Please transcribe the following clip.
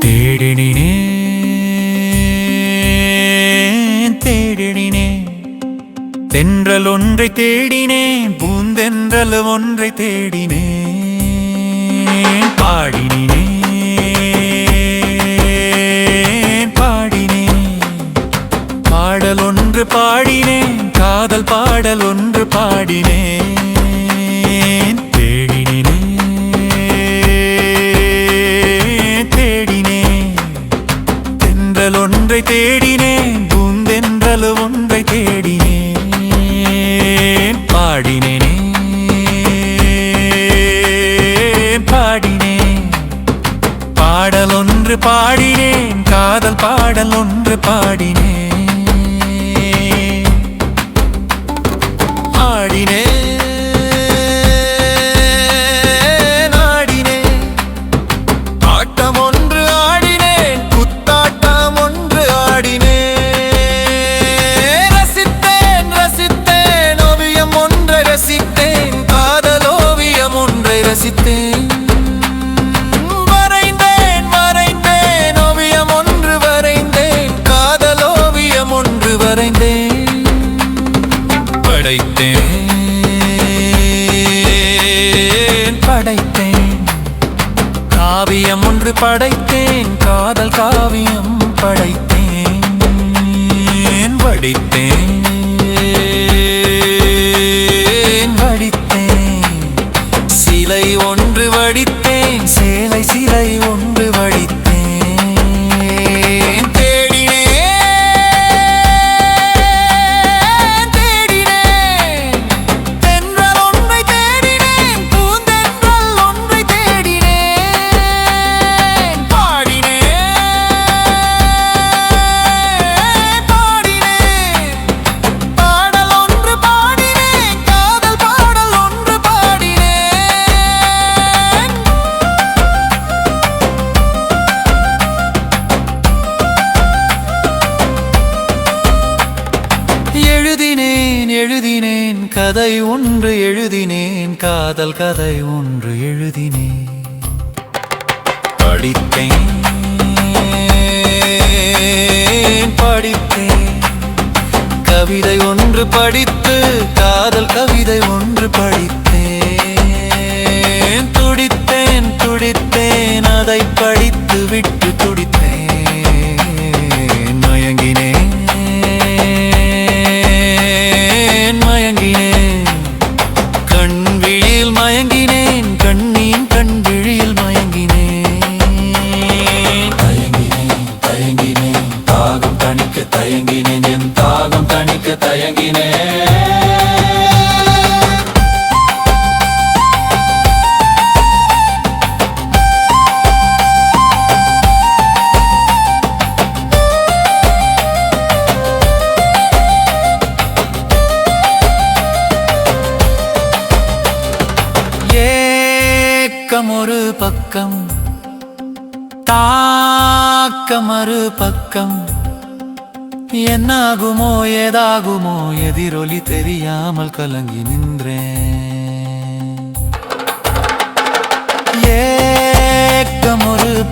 தேடினே தேடினே தென்றல் ஒன்றை தேடினே பூந்தென்றல் ஒன்றை தேடினே பாடினே பாடினேன். பாடல் ஒன்று பாடினேன் காதல் பாடல் ஒன்று பாடினேன். ஒன்றை தேடினேன் பூந்தென்றலு ஒன்றை தேடினேன். பாடினேனே பாடினேன். பாடல் ஒன்று பாடினேன் காதல் பாடல் ஒன்று பாடினேன். ஆடினேன். படைத்தேன் படைத்தேன். காவியம் ஒன்று படைத்தேன் காதல் காவியம் படைத்தேன் படித்தேன் கதை ஒன்று எழுதினேன் காதல் கதை ஒன்று எழுதினேன். படித்தேன் படித்தேன். கவிதை ஒன்று படித்து காதல் கவிதை ஒன்று படித்தேன். துடித்தேன் துடித்தேன் அதை படித்து விட்டு தயங்கினேன் ஏக்கம் ஒரு பக்கம் தாக்கம் மறு பக்கம். என்னாகுமோ ஏதாகுமோ எதிரொலி தெரியாமல் கலங்கி நின்றேன். ஏக்கம் ஒரு